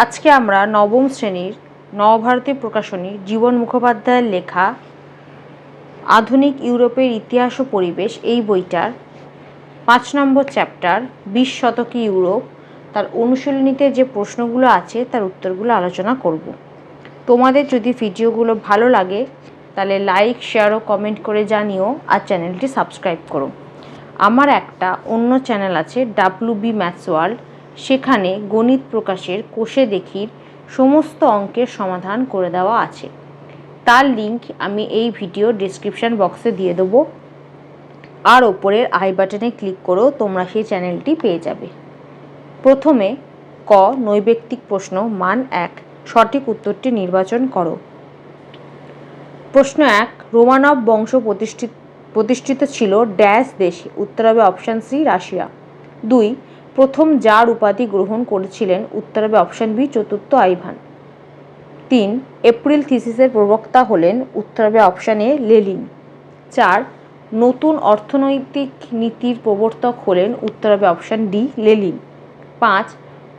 আজকে আমরা নবম শ্রেণির নবভারতী প্রকাশনী জীবন মুখোপাধ্যায়ের লেখা আধুনিক ইউরোপের ইতিহাস ও পরিবেশ এই বইটার পাঁচ নম্বর চ্যাপ্টার, বিশ শতকে ইউরোপ, তার অনুশীলনীতে যে প্রশ্নগুলো আছে তার উত্তরগুলো আলোচনা করব। তোমাদের যদি ভিডিওগুলো ভালো লাগে, তাহলে লাইক, শেয়ার ও কমেন্ট করে জানিও আর চ্যানেলটি সাবস্ক্রাইব করো। আমার একটা অন্য চ্যানেল আছে ডাব্লু বি ম্যাথস ওয়ার্ল্ড। সেখানে গণিত প্রকাশের কোষে দেখির সমস্ত অঙ্কের সমাধান করে দেওয়া আছে। তার লিংক আমি এই ভিডিও ডিসক্রিপশান বক্সে দিয়ে দেবো। আর ওপরের আই বাটনে ক্লিক করেও তোমরা সেই চ্যানেলটি পেয়ে যাবে। প্রথমে ক নৈবেক্তিক প্রশ্ন, মান এক, সঠিক উত্তরটি নির্বাচন করো। প্রশ্ন এক, রোমানব বংশ প্রতিষ্ঠিত প্রতিষ্ঠিত ছিল ড্যাশ দেশে, উত্তর হবে অপশান সি রাশিয়া। দুই প্রথম জার উপাধি গ্রহণ করেছিলেন উত্তর হবে অপশান বি, চতুর্থ আইভান। তিন, এপ্রিল থিসিসের প্রবক্তা হলেন উত্তর হবে অপশান এ, লেলিন। চার, নতুন অর্থনৈতিক নীতির প্রবর্তক হলেন উত্তর হবে অপশান ডি, লেলিন। পাঁচ,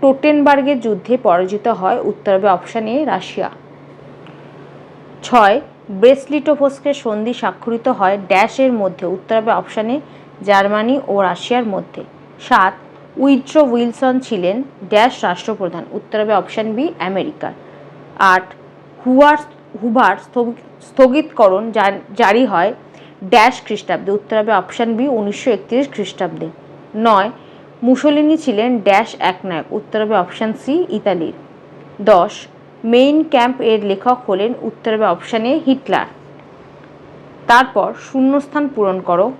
টোটেনবার্গের যুদ্ধে পরাজিত হয় উত্তর হবে অপশান এ, রাশিয়া। ছয় ব্রেসলিটোভস্কের সন্ধি স্বাক্ষরিত হয় ড্যাশের মধ্যে উত্তর হবে অপশানে জার্মানি ও রাশিয়ার মধ্যে। সাত উইড্রো উইলসন ছিলেন ড্যাশ রাষ্ট্রপ্রধান, উত্তর হবে অপশান বি আমেরিকার আট, হুয়ার হুভার স্থগি- স্থগিতকরণ জারি হয় ড্যাশ খ্রিস্টাব্দে, উত্তর হবে অপশান বি, উনিশশো একত্রিশ খ্রিস্টাব্দে। নয়, মুসলিনি ছিলেন ড্যাশ একনায়ক, উত্তর হবে অপশান সি, ইতালির। দশ, মেইন ক্যাম্প এর লেখক হলেন, উত্তর হবে অপশানে হিটলার। তারপর শূন্যস্থান পূরণ করো।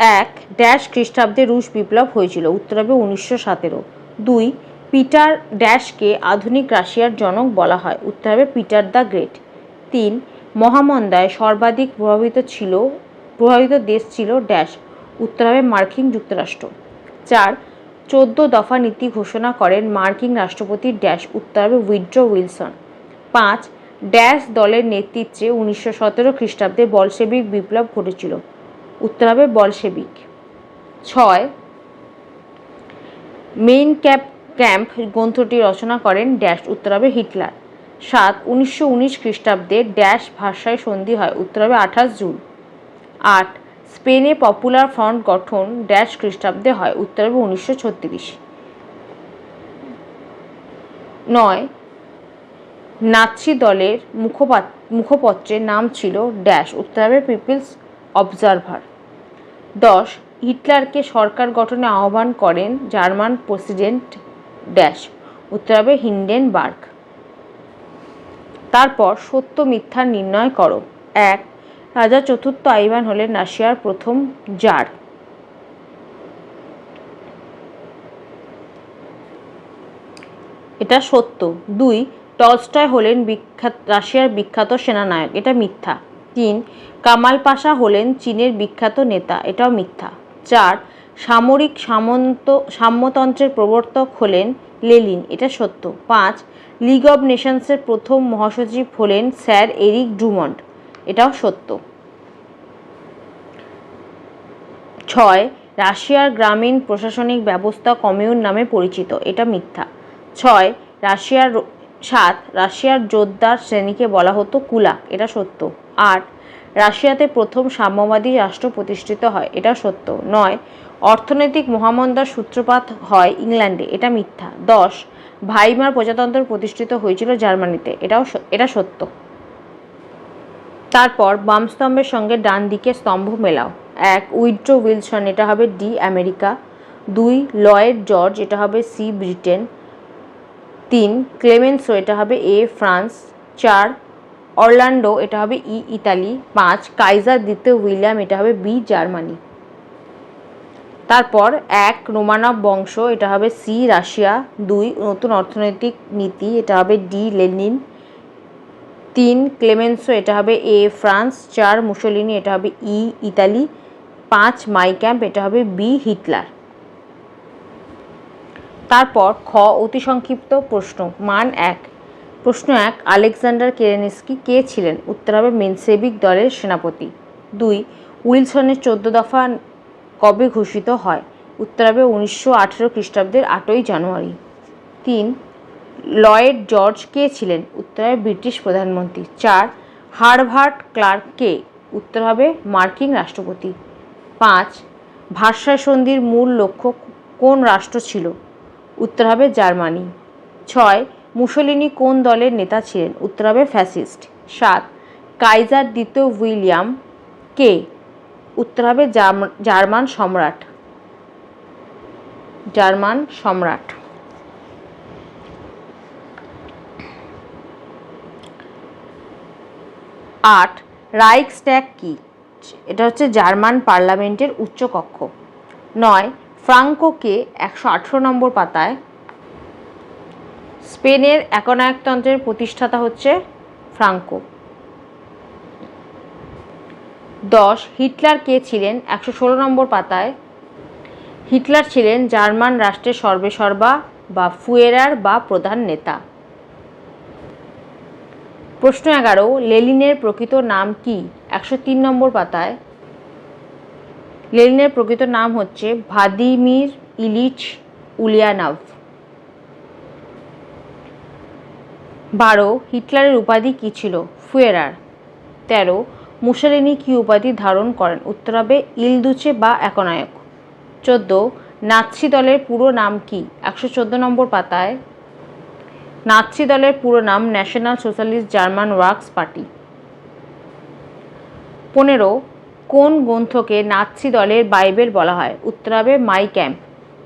এক, ড্যাশ খ্রিস্টাব্দে রুশ বিপ্লব হয়েছিল উত্তর হবে উনিশশো সতেরো। দুই, পিটার ড্যাশকে আধুনিক রাশিয়ার জনক বলা হয় উত্তর হবে পিটার দ্য গ্রেট। তিন, মহামন্দায় সর্বাধিক প্রভাবিত ছিল, প্রভাবিত দেশ ছিল ড্যাশ উত্তর হবে মার্কিন যুক্তরাষ্ট্র। চার, চোদ্দ দফা নীতি ঘোষণা করেন মার্কিন রাষ্ট্রপতি ড্যাশ উত্তর হবে উইড্রো উইলসন। পাঁচ, ড্যাশ দলের নেতৃত্বে উনিশশো সতেরো খ্রিস্টাব্দে বলসেবিক বিপ্লব ঘটেছিল। উত্তর হবে বলশেবিক। ছয়, মেইন ক্যাপ ক্যাম্প গ্রন্থটি রচনা করেন ড্যাশ, উত্তর হবে হিটলার। সাত, উনিশশো উনিশ খ্রিস্টাব্দে ড্যাশ ভাষায় সন্ধি হয়, উত্তর হবে আঠাশ জুন। আট, স্পেনে পপুলার ফ্রন্ট গঠন ড্যাশ খ্রিস্টাব্দে হয়, উত্তর হবে উনিশশো ছত্রিশ। নয়, নাৎসি দলের মুখপাত্র মুখপত্রের নাম ছিল ড্যাশ, উত্তর হবে পিপলস অবজারভার। দশ, হিটলারকে সরকার গঠনে আহ্বান করেন জার্মান প্রেসিডেন্ট ড্যাশ। উত্তর হবে হিন্ডেনবার্গ। তারপর সত্য মিথ্যা নির্ণয় করো। এক, রাজা চতুর্থ আইভান হলেন রাশিয়ার প্রথম জার। এটা সত্য। দুই, টলস্টয় হলেন বিখ্যাত, রাশিয়ার বিখ্যাত সেনানায়ক। এটা মিথ্যা। তিন, কামাল পাশা হলেন চীনের বিখ্যাত নেতা, এটাও মিথ্যা। চার, সামরিক সামন্ত, সাম্যতন্ত্রের প্রবর্তক হলেন লেলিন, এটা সত্য। পাঁচ, লিগ অব নেশনসের প্রথম মহাসচিব হলেন স্যার এরিক ড্রুমন্ড এটাও সত্য। ছয়, রাশিয়ার গ্রামীণ প্রশাসনিক ব্যবস্থা কমিউন নামে পরিচিত, এটা মিথ্যা। ছয়, রাশিয়ার সাত, রাশিয়ার জোরদার শ্রেণীকে বলা হতো কুলাক, এটা সত্য। আট। রাশিয়াতে প্রথম সাম্যবাদী রাষ্ট্র প্রতিষ্ঠিত হয়, এটা সত্য। নয়, অর্থনৈতিক মহামন্দার সূত্রপাত হয় ইংল্যান্ডে, এটা মিথ্যা। দশ, ভাইমার প্রজাতন্ত্র প্রতিষ্ঠিত হয়েছিল জার্মানিতে, এটাও এটা সত্য। তারপর বাম স্তম্ভের সঙ্গে ডান দিকে স্তম্ভ মেলাও। এক, উইড্রো উইলসন, এটা হবে ডি, আমেরিকা। দুই, লয়েড জর্জ, এটা হবে সি, ব্রিটেন। তিন, ক্লেমেন্সো, এটা হবে এ, ফ্রান্স। চার অরল্যান্ডো, এটা হবে ই, ইতালি। পাঁচ, কাইজার দ্বিতীয় উইলিয়াম, এটা হবে বি, জার্মানি। তারপর এক রোমানব বংশ, এটা হবে সি, রাশিয়া। দুই, নতুন অর্থনৈতিক নীতি, এটা হবে ডি, লেনিন। তিন, ক্লেমেন্সো, এটা হবে এ, ফ্রান্স। চার, মুসোলিনি, এটা হবে ই, ইতালি। পাঁচ মাই ক্যাম্প এটা হবে বি, হিটলার। তারপর খ, অতি সংক্ষিপ্ত প্রশ্ন। মান এক প্রশ্ন এক, আলেকজান্ডার কেরেনিস্কি কে ছিলেন? উত্তর হবে মেনসেবিক দলের সেনাপতি। দুই, উইলসনের চোদ্দ দফা কবে ঘোষিত হয়? উত্তর হবে উনিশশো আঠেরো খ্রিস্টাব্দের আটই জানুয়ারি। তিন, লয়েড জর্জ কে ছিলেন? উত্তর হবে ব্রিটিশ প্রধানমন্ত্রী। চার, হারভার্ড ক্লার্ক কে? উত্তর হবে মার্কিন রাষ্ট্রপতি। পাঁচ ভাষায় সন্ধির মূল লক্ষ্য কোন রাষ্ট্র ছিল? উত্তর হবে জার্মানি। ছয় মুসলিনি কোন দলের নেতা ছিলেন? উত্তর হবে ফ্যাসিস্ট। সাত কাইজার দ্বিতীয় উইলিয়াম কে? উত্তর হবে জার্মান সম্রাট। জার্মান সম্রাট। আট, রাইকস্ট্যাগ কি? এটা হচ্ছে জার্মান পার্লামেন্টের উচ্চকক্ষ। নয় ফ্রাঙ্কোকে একশো আঠেরো নম্বর পাতায় স্পেনের একনায়কতন্ত্রের প্রতিষ্ঠাতা হচ্ছে ফ্রাঙ্কো। দশ, হিটলার কে ছিলেন? একশো ষোলো নম্বর পাতায়, হিটলার ছিলেন জার্মান রাষ্ট্রের সর্বেসর্বা বা ফুয়েরার বা প্রধান নেতা। প্রশ্ন এগারো, লেলিনের প্রকৃত নাম কি? একশো তিন নম্বর পাতায়, লেলিনের প্রকৃত নাম হচ্ছে ভাদিমির ইলিচ উলিয়ানাভ। বারো, হিটলারের উপাধি কী ছিল? ফুয়েরার। তেরো, মুসলিনি কী উপাধি ধারণ করেন? উত্তর হবে ইলদুচে বা একনায়ক। চোদ্দ, নাৎসি দলের পুরো নাম কি? একশো চোদ্দ নম্বর পাতায়। নাৎসি দলের পুরো নাম national socialist German works party. পনেরো, কোন গ্রন্থকে নাৎসি দলের বাইবেল বলা হয়? উত্তর হবে মাই ক্যাম্প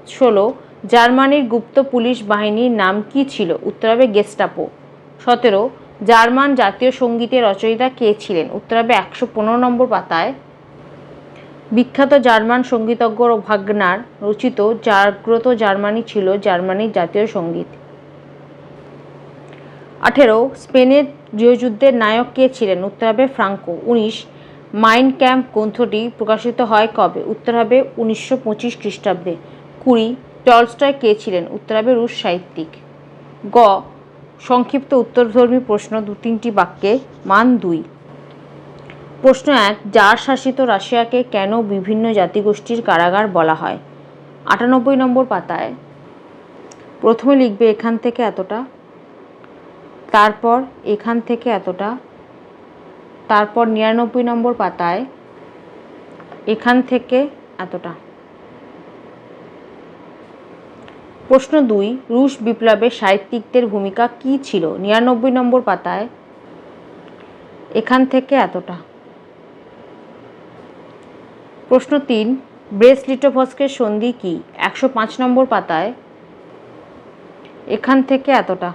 ষোলো, জার্মানির গুপ্ত পুলিশ বাহিনীর নাম কি ছিল? উত্তর হবে গেস্টাপো। সতেরো, জার্মান জাতীয় সঙ্গীতের রচয়িতা কে ছিলেন? উত্তর হবে একশো পনেরো নম্বর পাতায়। বিখ্যাত জার্মান সঙ্গীতজ্ঞ ও ভাগনার রচিত জাগ্রত জার্মানি ছিল জার্মানির জাতীয় সংগীত। আঠেরো, স্পেনের গৃহযুদ্ধের নায়ক কে ছিলেন? উত্তর হবে ফ্রাঙ্কো। উনিশ মাইন্ড ক্যাম্প গ্রন্থটি প্রকাশিত হয় কবে? উত্তর হবে উনিশশো পঁচিশ খ্রিস্টাব্দে। কুড়ি, টলস্টয় কে ছিলেন? উত্তর হবে রুশ সাহিত্যিক। গ সংক্ষিপ্ত উত্তরধর্মী প্রশ্ন দু তিনটি বাক্যে মান দুই। প্রশ্ন এক জার শাসিত রাশিয়াকে কেন বিভিন্ন জাতিগোষ্ঠীর কারাগার বলা হয়? আটানব্বই নম্বর পাতায়। প্রথমে লিখবে, এখান থেকে এতটা। তারপর, এখান থেকে এতটা। তারপর নিরানব্বই নম্বর পাতায়, এখান থেকে এতটা। প্রশ্ন দুই, রুশ বিপ্লবে সাহিত্যিকদের ভূমিকা কী ছিল? নিরানব্বই নম্বর পাতায়, এখান থেকে এতটা। প্রশ্ন তিন, ব্রেস লিটোভস্কের সন্ধি কি? একশো পাঁচ নম্বর পাতায়, এখান থেকে এতটা।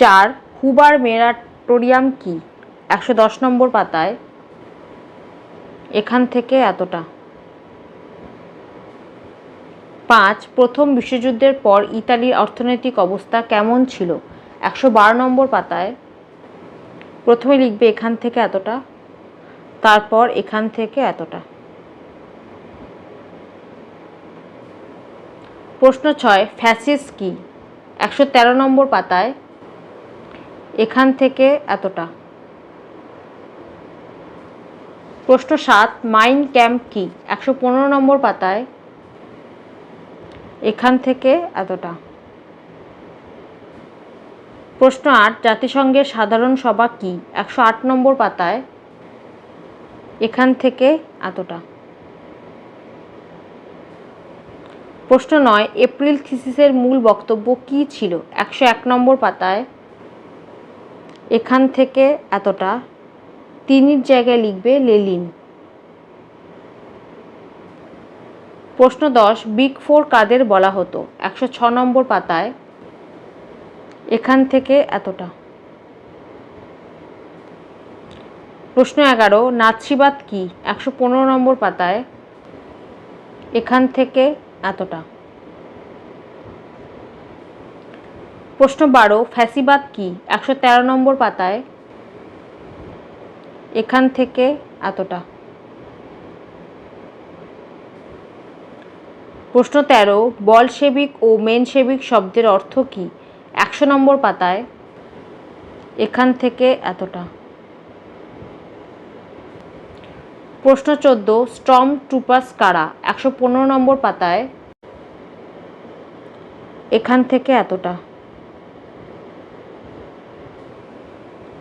চার, হুবার মেরাটোরিয়াম কি? একশো দশ নম্বর পাতায়, এখান থেকে এতটা। পাঁচ, প্রথম বিশ্বযুদ্ধের পর ইতালির অর্থনৈতিক অবস্থা কেমন ছিল? একশো বারো নম্বর পাতায়। প্রথমে লিখবে, এখান থেকে এতটা? তারপর, এখান থেকে এতটা? প্রশ্ন ছয় ফ্যাসিস কি? একশো তেরো নম্বর পাতায়, এখান থেকে এতটা? প্রশ্ন সাত মাইন ক্যাম্প কি? একশো পনেরো নম্বর পাতায় এখান থেকে এতটা। প্রশ্ন আট, জাতিসংঘের সাধারণ সভা কি? একশো আট নম্বর পাতায়। এখান থেকে এতটা। প্রশ্ন নয়, এপ্রিল থিসিসের মূল বক্তব্য কি ছিল? একশো এক নম্বর পাতায়। এখান থেকে এতটা। তিনির জায়গায় লিখবে লেলিন। প্রশ্ন দশ বিগ ফোর কাদের বলা হতো? একশো ছ নম্বর পাতায়, এখান থেকে এতটা। প্রশ্ন এগারো, নাৎসিবাদ কি? একশো পনেরো নম্বর পাতায়, এখান থেকে এতটা। প্রশ্ন বারো, ফ্যাসিবাদ কি? একশো তেরো নম্বর পাতায়, এখান থেকে এতটা। প্রশ্ন তেরো বলসেবিক ও মেনসেবিক শব্দের অর্থ কী? একশো নম্বর পাতায়। এখান থেকে এতটা। প্রশ্ন চোদ্দ, স্ট্রম ট্রুপার্স কারা? একশো পনেরো নম্বর পাতায়। এখান থেকে এতটা।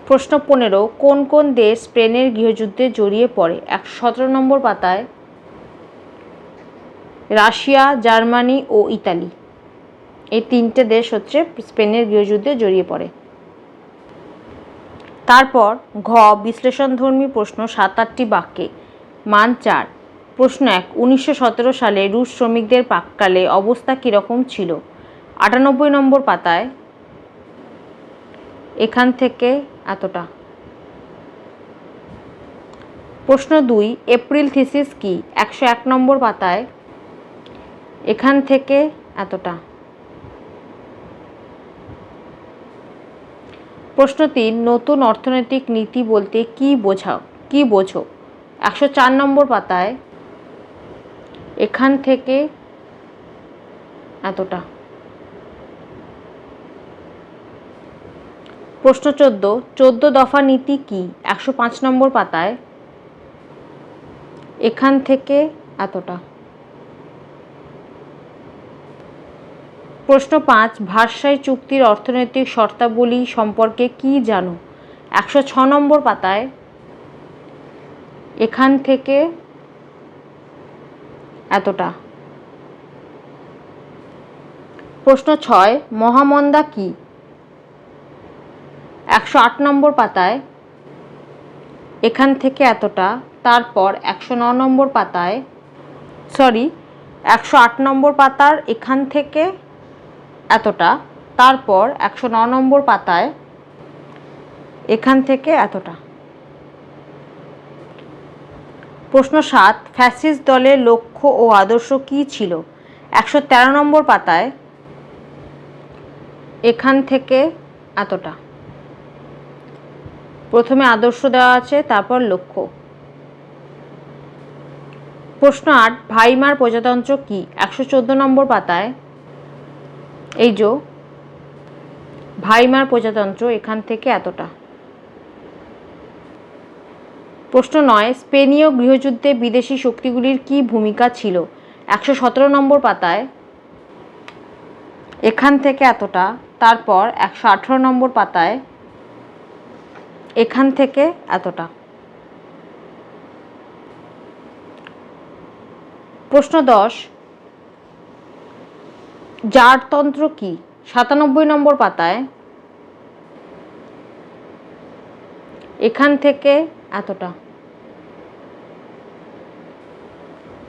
প্রশ্ন পনেরো, কোন কোন দেশ স্পেনের গৃহযুদ্ধে জড়িয়ে পড়ে? একশো সতেরো নম্বর পাতায়। রাশিয়া, জার্মানি ও ইতালি। এই তিনটে দেশ হচ্ছে স্পেনের গৃহযুদ্ধে জড়িয়ে পড়ে। তারপর ঘ, বিশ্লেষণধর্মী প্রশ্ন, সাত আটটি বাক্যে। মান চার, প্রশ্ন এক, উনিশশো সালে রুশ শ্রমিকদের পাককালে অবস্থা কীরকম ছিল? আটানব্বই নম্বর পাতায়, এখান থেকে এতটা। প্রশ্ন দুই, এপ্রিল থিসিস কি? একশো এক নম্বর পাতায় এখান থেকে এতটা। প্রশ্ন তিন, নতুন অর্থনৈতিক নীতি বলতে কি বোঝাও? কি বোঝো? একশো চার নম্বর পাতায়, এখান থেকে এতটা। প্রশ্ন চোদ্দ চোদ্দ দফা নীতি কি? একশো পাঁচ নম্বর পাতায়, এখান থেকে এতটা। প্রশ্ন পাঁচ ভার্সাই চুক্তির অর্থনৈতিক শর্তাবলী সম্পর্কে কি জানো? একশো ছ নম্বর পাতায়, এখান থেকে এতটা। প্রশ্ন ছয়, মহামন্দা কি? একশো আট নম্বর পাতায়, এখান থেকে এতটা, তারপর একশো ন নম্বর পাতায় সরি একশো আট নম্বর পাতার এখান থেকে এতটা, তারপর একশো ন নম্বর পাতায় এখান থেকে এতটা। প্রশ্ন সাত ফ্যাসিস দলের লক্ষ্য ও আদর্শ কী ছিল? একশো তেরো নম্বর পাতায় এখান থেকে এতটা। প্রথমে আদর্শ দেওয়া আছে, তারপর লক্ষ্য। প্রশ্ন আট, ভাইমার প্রজাতন্ত্র কি? একশো চোদ্দ নম্বর পাতায় এই যে, ভাইমার প্রজাতন্ত্র এখান থেকে এতটা। প্রশ্ন নয়, স্পেনীয় গৃহযুদ্ধে বিদেশি শক্তিগুলির কি ভূমিকা ছিল? একশো সতেরো নম্বর পাতায়, এখান থেকে এতটা, তারপর একশো আঠেরো নম্বর পাতায়, এখান থেকে এতটা। প্রশ্ন দশ জারতন্ত্র কি? সাতানব্বই নম্বর পাতায়। এখান থেকে এতটা।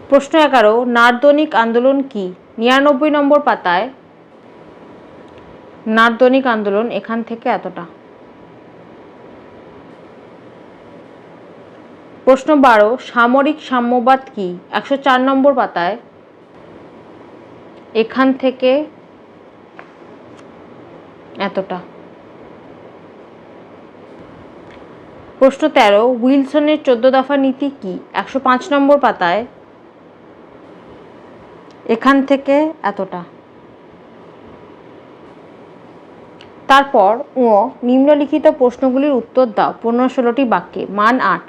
প্রশ্ন এগারো, নার্দনিক আন্দোলন কি? নিরানব্বই নম্বর পাতায়। নার্দনিক আন্দোলন এখান থেকে এতটা। প্রশ্ন বারো, সামরিক সাম্যবাদ কি? একশো চার নম্বর পাতায়। এখান থেকে এতটা। প্রশ্ন তেরো, উইলসনের চোদ্দ দফা নীতি কি? একশো পাঁচ নম্বর পাতায় এখান থেকে এতটা। তারপর ও নিম্নলিখিত প্রশ্নগুলির উত্তর দাও। পনেরো ষোলোটি বাক্যে। মান আট।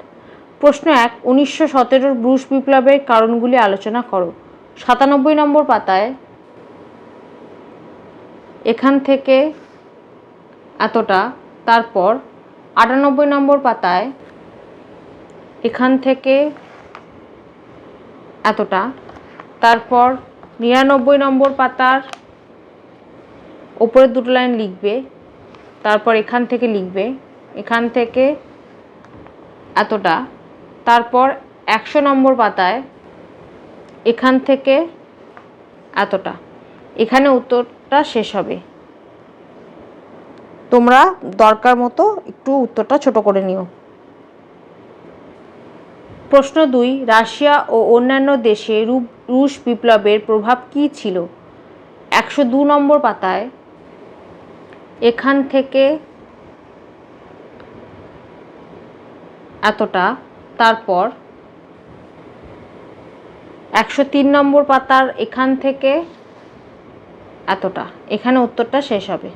প্রশ্ন এক, উনিশশো সতেরোর ব্রুশ বিপ্লবের কারণগুলি আলোচনা করো। সাতানব্বই নম্বর পাতায় এখান থেকে এতটা, তারপর আটানব্বই নম্বর পাতায় এখান থেকে এতটা, তারপর নিরানব্বই নম্বর পাতার ওপরের দুটো লাইন লিখবে, তারপর এখান থেকে লিখবে, এখান থেকে এতটা, তারপর একশো নম্বর পাতায় এখান থেকে এতটা। এখানে উত্তরটা শেষ হবে। তোমরা দরকার মতো একটু উত্তরটা ছোট করে নিও। প্রশ্ন দুই, রাশিয়া ও অন্যান্য দেশে রুশ বিপ্লবের প্রভাব কি ছিল? একশো নম্বর পাতায়, এখান থেকে এতটা, তারপর একশো তিন নম্বর পাতার এখান থেকে এতটা। এখানে উত্তরটা শেষ হবে।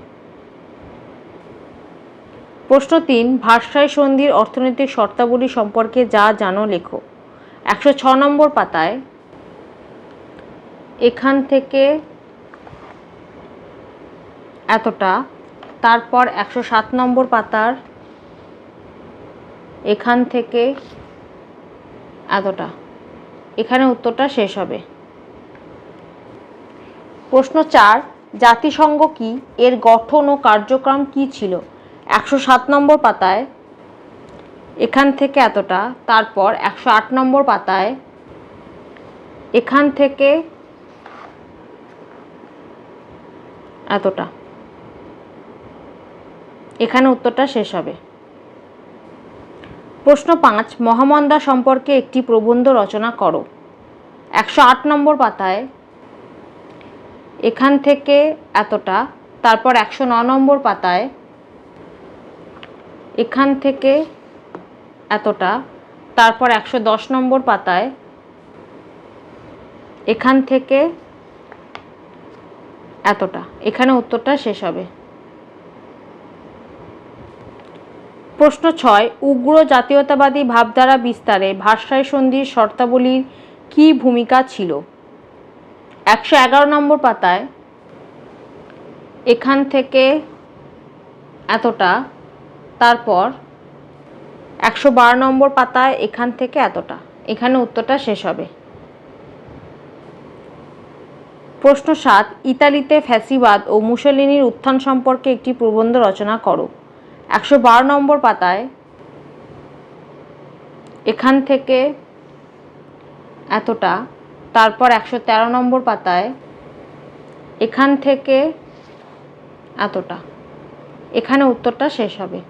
প্রশ্ন তিন ভাষায় সন্ধির অর্থনৈতিক শর্তাবলী সম্পর্কে যা জানো লেখো। একশো ছ নম্বর পাতায়, এখান থেকে এতটা, তারপর একশো সাত নম্বর পাতার, এখান থেকে এতটা। এখানে উত্তরটা শেষ হবে। প্রশ্ন চার, জাতিসংঘ কি এর গঠন ও কার্যক্রম কি ছিল? একশো সাত নম্বর পাতায়, এখান থেকে এতটা, তারপর একশো আট নম্বর পাতায়, এখান থেকে এতটা। এখানে উত্তরটা শেষ হবে। প্রশ্ন পাঁচ, মহামন্দা সম্পর্কে একটি প্রবন্ধ রচনা করো। একশো আট নম্বর পাতায় এখান থেকে এতটা, তারপর একশো ন নম্বর পাতায়, এখান থেকে এতটা, তারপর একশো দশ নম্বর পাতায়, এখান থেকে এতটা। এখানে উত্তরটা শেষ হবে। প্রশ্ন ছয়, উগ্র জাতীয়তাবাদী ভাবধারা বিস্তারে ভাষায় সন্ধির শর্তাবলীর কী ভূমিকা ছিল? একশো এগারো নম্বর পাতায় এখান থেকে এতটা, তারপর একশো বারো নম্বর পাতায় এখান থেকে এতটা। এখানে উত্তরটা শেষ হবে। প্রশ্ন সাত, ইতালিতে ফ্যাসিবাদ ও মুসলিনীর উত্থান সম্পর্কে একটি প্রবন্ধ রচনা করো। একশো বারো নম্বর পাতায় এখান থেকে এতটা তারপর একশো তেরো নম্বর পাতায়, এখান থেকে এতটা, এখানে উত্তরটা শেষ হবে।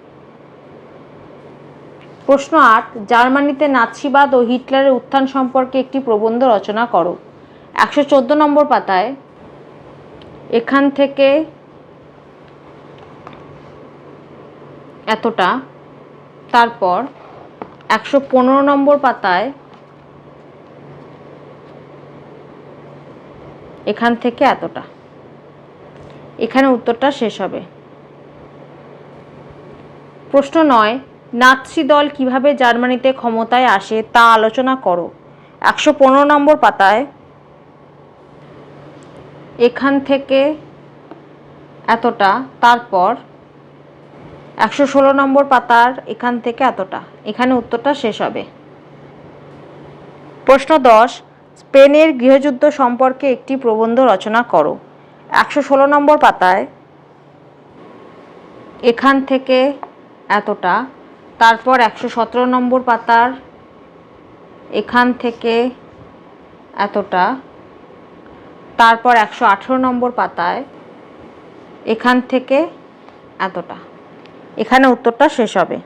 প্রশ্ন আট, জার্মানিতে নাৎসিবাদ ও হিটলারের উত্থান সম্পর্কে একটি প্রবন্ধ রচনা করো। একশো চোদ্দ নম্বর পাতায়, এখান থেকে এতটা, তারপর একশো পনেরো নম্বর পাতায় এখান থেকে এতটা। এখানে উত্তরটা শেষ হবে। প্রশ্ন নয়, নাৎসি দল কীভাবে জার্মানিতে ক্ষমতায় আসে তা আলোচনা করো। একশো পনেরো নম্বর পাতায়, এখান থেকে এতটা, তারপর একশো ষোলো নম্বর পাতার এখান থেকে এতটা। এখানে উত্তরটা শেষ হবে। প্রশ্ন দশ স্পেনের গৃহযুদ্ধ সম্পর্কে একটি প্রবন্ধ রচনা করো। একশো ষোলো নম্বর পাতায়, এখান থেকে এতটা। তারপর একশো সতেরো নম্বর পাতার, এখান থেকে এতটা। তারপর একশো আঠেরো নম্বর পাতায়, এখান থেকে এতটা। এখানে উত্তরটা শেষ হবে।